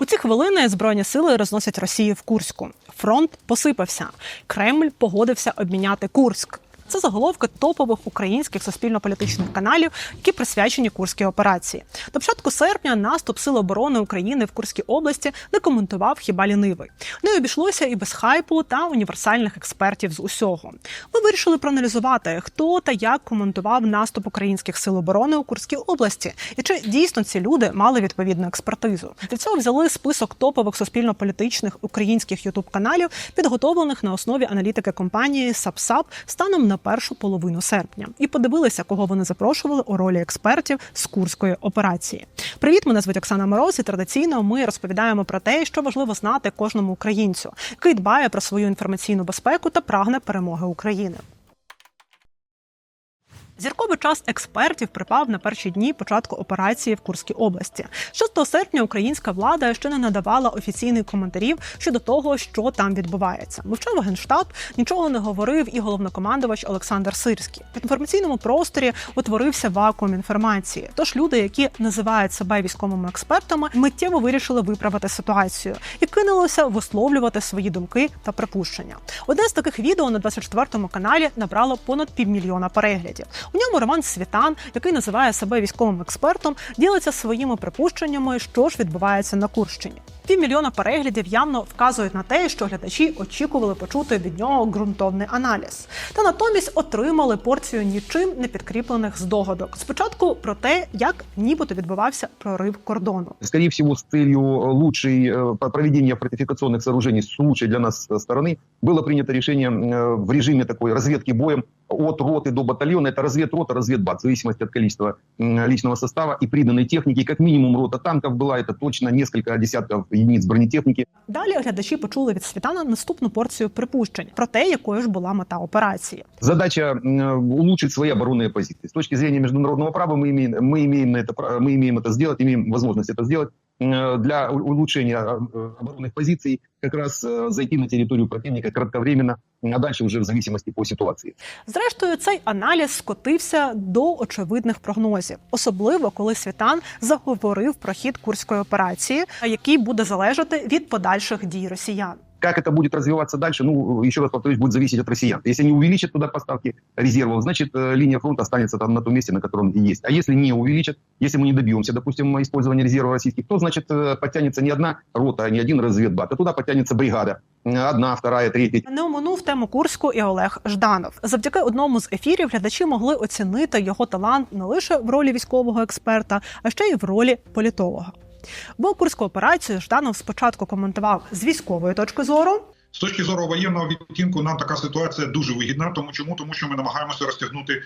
У ці хвилини збройні сили розносять Росію в Курську. Фронт посипався. Кремль погодився обміняти Курськ. Це заголовки топових українських суспільно-політичних каналів, які присвячені курській операції. До початку серпня наступ Сил оборони України в Курській області не коментував хіба лінивий. Не обійшлося і без хайпу та універсальних експертів з усього. Ми вирішили проаналізувати, хто та як коментував наступ українських сил оборони у Курській області, і чи дійсно ці люди мали відповідну експертизу. Для цього взяли список топових суспільно-політичних українських ютуб-каналів, підготовлених на основі аналітики компанії SubSub станом на першу половину серпня, і подивилися, кого вони запрошували у ролі експертів з курської операції. Привіт, мене звуть Оксана Мороз, і традиційно ми розповідаємо про те, що важливо знати кожному українцю, який дбає про свою інформаційну безпеку та прагне перемоги України. Зірковий час експертів припав на перші дні початку операції в Курській області. 6 серпня українська влада ще не надавала офіційних коментарів щодо того, що там відбувається. Мовчав генштаб, нічого не говорив і головнокомандувач Олександр Сирський. В інформаційному просторі утворився вакуум інформації. Тож люди, які називають себе військовими експертами, миттєво вирішили виправити ситуацію і кинулося висловлювати свої думки та припущення. Одне з таких відео на 24-му каналі набрало понад півмільйона переглядів. У ньому Роман Світан, який називає себе військовим експертом, ділиться своїми припущеннями, що ж відбувається на Курщині. Півмільйона переглядів явно вказують на те, що глядачі очікували почути від нього ґрунтовний аналіз, та натомість отримали порцію нічим не підкріплених здогадок. Спочатку про те, як нібито відбувався прорив кордону. скорее всего, с целью лучшей э, по- проведения фортификационных сооружений с лучшей для нас э, стороны, было принято решение э, в режиме такой разведки боем от роты до батальона. Это разведрота, разведбат, в зависимости от количества м, личного состава и приданной техники. Как минимум рота танков была, это точно несколько десятков единиц бронетехники. Далі глядачі почули від Світана наступну порцію припущень про те, якою ж була мета операції. Задача м, улучшить свои оборонные позиции. С точки зрения международного права мы имеем, мы имеем, на это, пра- мы имеем это сделать, имеем возможность это сделать. М, Для у- улучшения э, оборонных позиций как раз э, зайти на территорию противника кратковременно, а дальше уже в зависимости по ситуации. Зрештою, цей аналіз скотився до очевидних прогнозів, особливо коли Світан заговорив про хід курської операції, який буде залежати від подальших дій росіян. Как это будет развиваться дальше, ну, еще раз повторюсь, будет зависеть от россиян. Если они увеличат туда поставки резервов, значит, э, линия фронта останется там на том месте, на котором и есть. А если не увеличат, если мы не добьемся, допустим, использования резервов российских, то, значит, э, подтянется не одна рота, не один разведбат, а туда подтянется бригада. Э, Одна, вторая, третья. Не оминув тему Курську і Олег Жданов. Завдяки одному з ефірів глядачі могли оцінити його талант не лише в ролі військового експерта, а ще й в ролі політолога. Бо курську операцію Жданов спочатку коментував з військової точки зору, З точки зору воєнного відтінку, нам така ситуація дуже вигідна. Тому чому? Тому що ми намагаємося розтягнути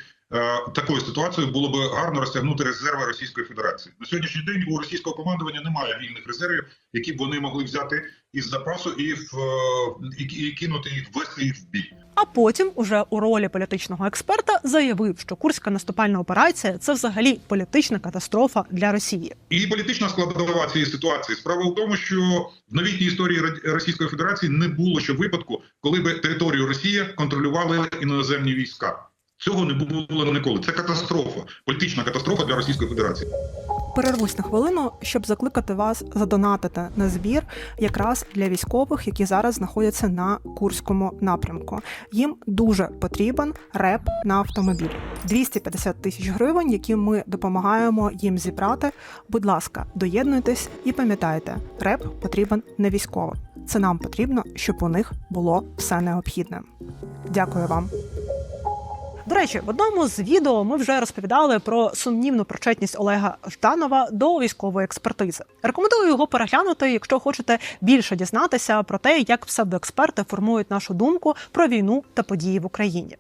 такою ситуацією. Було би гарно розтягнути резерви Російської Федерації. На сьогоднішній день у російського командування немає вільних резервів, які б вони могли взяти із запасу і в е, і, і кинути їх ввести їх в бій. а потім, уже у ролі політичного експерта, заявив, що курська наступальна операція це взагалі політична катастрофа для Росії. І політична складова цієї ситуації справа в тому, що в новітній історії Російської Федерації не було ще випадку, коли би територію Росії контролювали іноземні війська. Цього не було ніколи. Це катастрофа, політична катастрофа для Російської Федерації. Перервусь на хвилину, щоб закликати вас задонатити на збір якраз для військових, які зараз знаходяться на курському напрямку. Їм дуже потрібен реп на автомобіль. 250 тисяч гривень, які ми допомагаємо їм зібрати. Будь ласка, доєднуйтесь і пам'ятайте, реп потрібен не військовим. Це нам потрібно, щоб у них було все необхідне. Дякую вам. До речі, в одному з відео ми вже розповідали про сумнівну причетність Олега Жданова до військової експертизи. Рекомендую його переглянути, якщо хочете більше дізнатися про те, як псевдоексперти формують нашу думку про війну та події в Україні.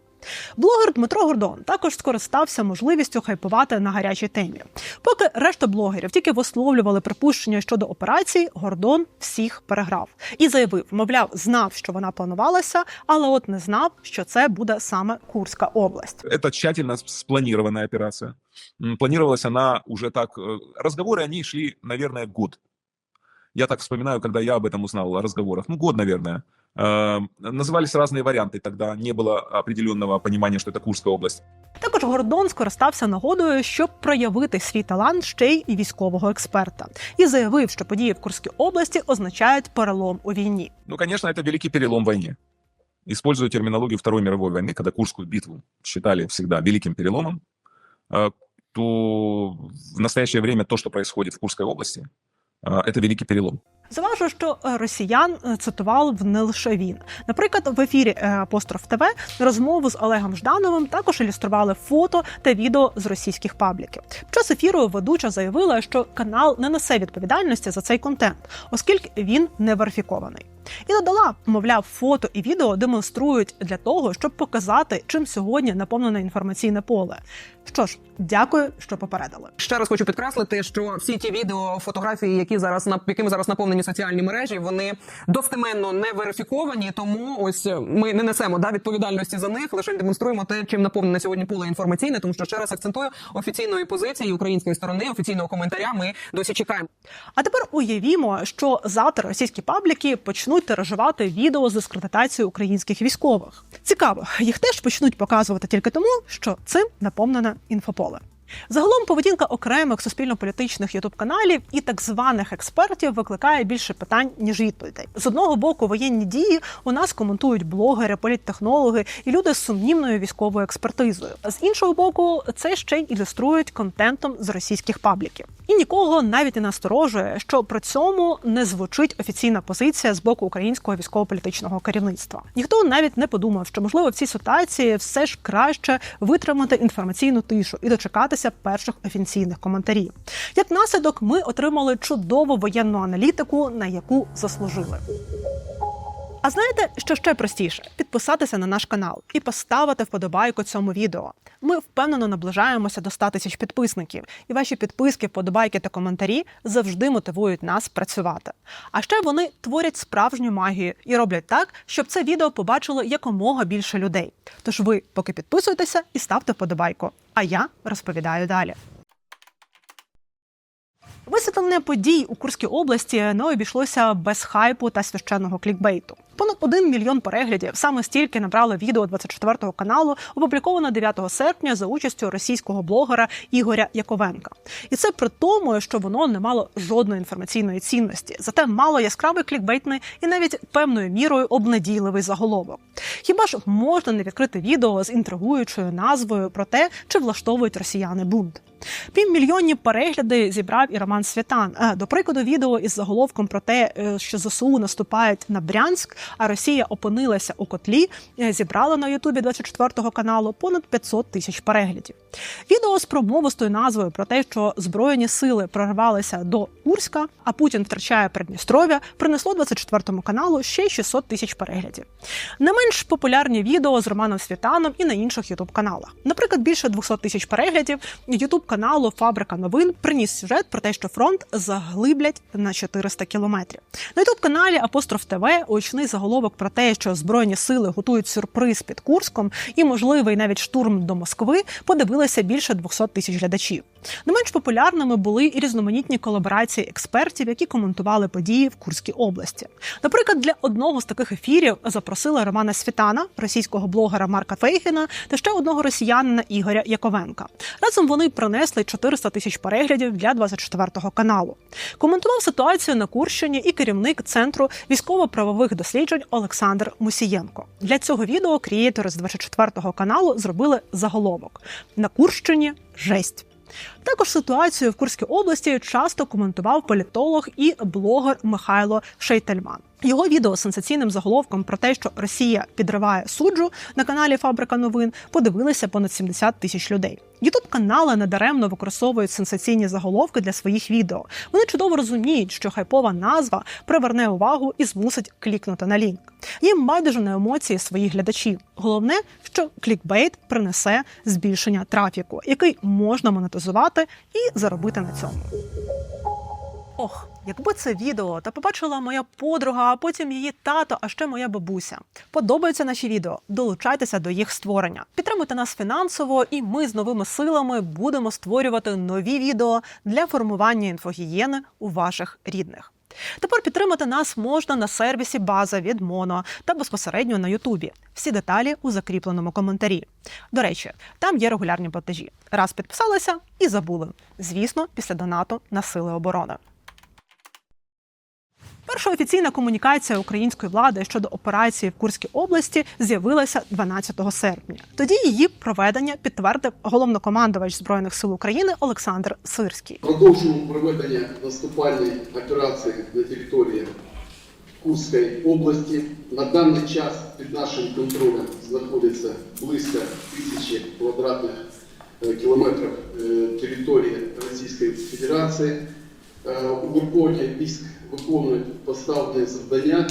Блогер Дмитро Гордон також скористався можливістю хайпувати на гарячій темі. Поки решта блогерів тільки висловлювали припущення щодо операції, Гордон всіх переграв і заявив, мовляв, знав, що вона планувалася, але от не знав, що це буде саме Курська область. Это тщательно спланированная операция. М, Планировалась она уже так... э, Разговоры о ней шли, наверное, год. Я так вспоминаю, когда я об этом узнал, о разговорах. Ну, год, наверное. Э, Назывались разные варианты, тогда не было определенного понимания, что это Курская область. Також Гордон скористався нагодою, щоб проявити свій талант ще й і військового експерта, і заявив, що події в Курській області означають перелом у війні. Ну, конечно, это великий перелом в войне. Используя терминологию Второй мировой войны, когда Курскую битву считали всегда великим переломом, э, то в настоящее время то, что происходит в Курской области, э, это великий перелом. Заважу, що е, росіян е, цитував не лише він. Наприклад, в ефірі е, Апостроф ТВ розмову з Олегом Ждановим також ілюстрували фото та відео з російських пабліків. Під час ефіру ведуча заявила, що канал не несе відповідальності за цей контент, оскільки він не верифікований. І додала, мовляв, фото і відео демонструють для того, щоб показати, чим сьогодні наповнене інформаційне поле. Що ж, дякую, що попередили. Ще раз хочу підкреслити, що всі ті відео, фотографії, які зараз на якими зараз наповнені соціальні мережі, вони достеменно не верифіковані. Тому ось е, ми не несемо да відповідальності за них, лише демонструємо те, чим наповнене сьогодні поле інформаційне. Тому що ще раз акцентую офіційної позиції української сторони, офіційного коментаря. Ми досі чекаємо. А тепер уявімо, що завтра російські пабліки почнуть тиражувати відео з дискредитацією українських військових. Цікаво, їх теж почнуть показувати тільки тому, що цим наповнене інфополе. Загалом поведінка окремих суспільно-політичних ютуб-каналів і так званих експертів викликає більше питань ніж відповідей. З одного боку, воєнні дії у нас коментують блогери, політтехнологи і люди з сумнівною військовою експертизою. З іншого боку, це ще й ілюструють контентом з російських пабліків. І нікого навіть не насторожує, що при цьому не звучить офіційна позиція з боку українського військово-політичного керівництва. Ніхто навіть не подумав, що можливо в цій ситуації все ж краще витримати інформаційну тишу і дочекатися перших офіційних коментарів. Як наслідок, ми отримали чудову воєнну аналітику, на яку заслужили. А знаєте, що ще простіше? Підписатися на наш канал і поставити вподобайку цьому відео. Ми впевнено наближаємося до 100 тисяч підписників, і ваші підписки, вподобайки та коментарі завжди мотивують нас працювати. А ще вони творять справжню магію і роблять так, щоб це відео побачило якомога більше людей. Тож ви поки підписуйтеся і ставте вподобайку. А я розповідаю далі. Висвітлення подій у Курській області не обійшлося без хайпу та священного клікбейту. Понад 1 мільйон переглядів саме стільки набрало відео 24 каналу, опубліковано 9 серпня за участю російського блогера Ігоря Яковенка. І це при тому, що воно не мало жодної інформаційної цінності, зате мало яскравий клікбейтний і навіть певною мірою обнадійливий заголовок. Хіба ж можна не відкрити відео з інтригуючою назвою про те, чи влаштовують росіяни бунт? Півмільйонні перегляди зібрав і Роман Святан. Е, До прикладу, відео із заголовком про те, е, що ЗСУ наступають на Брянськ, а Росія опинилася у котлі, е, зібрало на Ютубі 24 каналу понад 500 тисяч переглядів. Відео з промовистою назвою про те, що збройні сили прорвалися до Курська, а Путін втрачає Придністров'я, принесло 24 каналу ще 600 тисяч переглядів. Не менш популярні відео з Романом Світаном і на інших ютуб каналах. Наприклад, більше 200 тисяч переглядів ютуб каналу Фабрика новин приніс сюжет про те, що фронт заглиблять на 400 кілометрів. На ютуб каналі Апостроф ТВ очний заголовок про те, що збройні сили готують сюрприз під Курском і можливий навіть штурм до Москви, подивилися більше 200 тисяч глядачів. Не менш популярними були і різноманітні колаборації експертів, які коментували події в Курській області. Наприклад, для одного з таких ефірів запросили Романа Світана, російського блогера Марка Фейгіна та ще одного росіянина Ігоря Яковенка. Разом вони принесли 400 тисяч переглядів для 24 каналу. Коментував ситуацію на Курщині і керівник центру військово-правових досліджень Олександр Мусієнко. Для цього відео крієтори з 24 каналу зробили заголовок на Курщині жесть. Також ситуацію в Курській області часто коментував політолог і блогер Михайло Шейтельман. Його відео з сенсаційним заголовком про те, що Росія підриває суджу на каналі Фабрика новин, подивилися понад 70 тисяч людей. Ютуб канали недаремно використовують сенсаційні заголовки для своїх відео. Вони чудово розуміють, що хайпова назва приверне увагу і змусить клікнути на лінк. Їм байдуже на емоції своїх глядачів. Головне, що клікбейт принесе збільшення трафіку, який можна монетизувати і заробити на цьому. Ох, якби це відео та побачила моя подруга, а потім її тато, а ще моя бабуся. Подобаються наші відео. Долучайтеся до їх створення. Підтримуйте нас фінансово, і ми з новими силами будемо створювати нові відео для формування інфогієни у ваших рідних. Тепер підтримати нас можна на сервісі База від Моно та безпосередньо на Ютубі. Всі деталі у закріпленому коментарі. До речі, там є регулярні платежі. Раз підписалися і забули. Звісно, після донату на сили оборони. Перша офіційна комунікація української влади щодо операції в Курській області з'явилася 12 серпня. Тоді її проведення підтвердив головнокомандувач збройних сил України Олександр Сирський. Продовжуємо проведення наступальної операції на території Курської області. На даний час під нашим контролем знаходиться близько тисячі квадратних е, кілометрів е, території Російської Федерації. Е, роботі військ виконують поставлені завдання.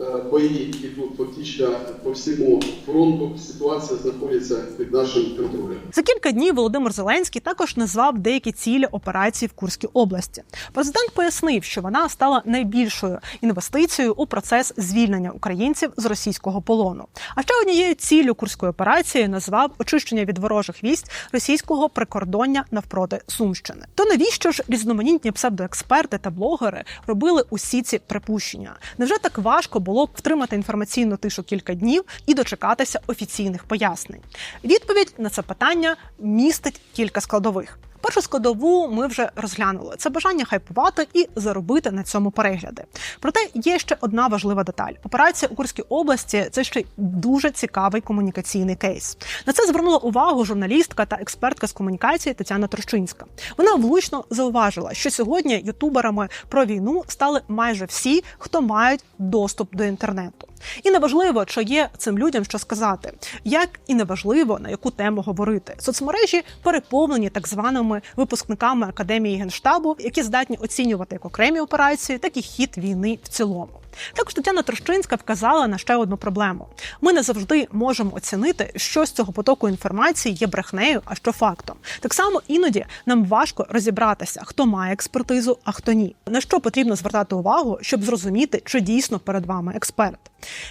Е, Бої йдуть фактично по всьому фронту. Ситуація знаходиться під нашим контролем. За кілька днів Володимир Зеленський також назвав деякі цілі операції в Курській області. Президент пояснив, що вона стала найбільшою інвестицією у процес звільнення українців з російського полону. А ще однією ціллю курської операції назвав очищення від ворожих військ російського прикордоння навпроти Сумщини. То навіщо ж різноманітні псевдоексперти та блогери робили усі ці припущення? Невже так важко було б втримати інформаційну тишу кілька днів і дочекатися офіційних пояснень? Відповідь на це питання містить кілька складових. Першу складову ми вже розглянули це бажання хайпувати і заробити на цьому перегляди. Проте є ще одна важлива деталь: операція у Курській області це ще дуже цікавий комунікаційний кейс. На це звернула увагу журналістка та експертка з комунікації Тетяна Трощинська. Вона влучно зауважила, що сьогодні ютуберами про війну стали майже всі, хто мають доступ до інтернету. І неважливо, чи є цим людям що сказати, як і неважливо на яку тему говорити. Соцмережі переповнені так званими випускниками академії генштабу, які здатні оцінювати як окремі операції, так і хід війни в цілому. Також Тетяна Трощинська вказала на ще одну проблему: ми не завжди можемо оцінити, що з цього потоку інформації є брехнею, а що фактом. Так само іноді нам важко розібратися, хто має експертизу, а хто ні. На що потрібно звертати увагу, щоб зрозуміти, чи дійсно перед вами експерт.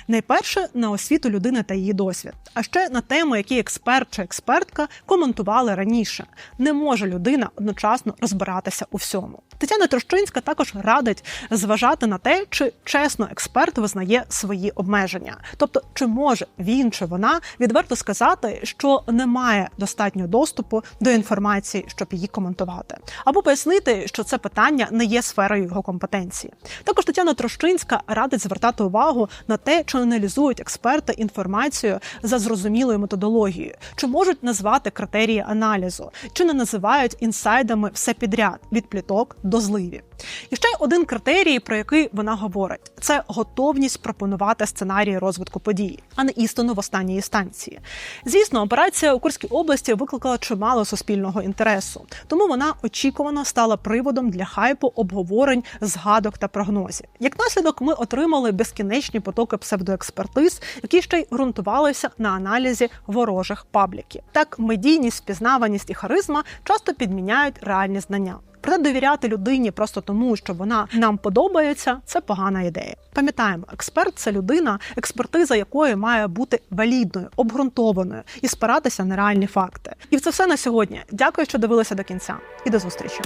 Найперше на освіту людини та її досвід, а ще на теми, які експерт чи експертка коментували раніше. Не може людина одночасно розбиратися у всьому. Тетяна Трощинська також радить зважати на те, чи чесно експерт визнає свої обмеження, тобто чи може він чи вона відверто сказати, що не має достатньо доступу до інформації, щоб її коментувати, або пояснити, що це питання не є сферою його компетенції. Також Тетяна Трощинська радить звертати увагу на те, чи аналізують експерти інформацію за зрозумілою методологією, чи можуть назвати критерії аналізу, чи не називають інсайдами все підряд? Від пліток до зливів. І ще один критерій, про який вона говорить, це готовність пропонувати сценарії розвитку подій, а не істину в останній інстанції. Звісно, операція у Курській області викликала чимало суспільного інтересу, тому вона очікувано стала приводом для хайпу обговорень, згадок та прогнозів. Як наслідок, ми отримали безкінечні потоки псевдоекспертиз, які ще й ґрунтувалися на аналізі ворожих пабліків. Так, медійність, впізнаваність і харизма часто підміняють реальні знання. Проте довіряти людині просто тому, що вона нам подобається, це погана ідея. Пам'ятаємо, експерт це людина, експертиза якої має бути валідною, обґрунтованою і спиратися на реальні факти. І це все на сьогодні. Дякую, що дивилися до кінця, і до зустрічі.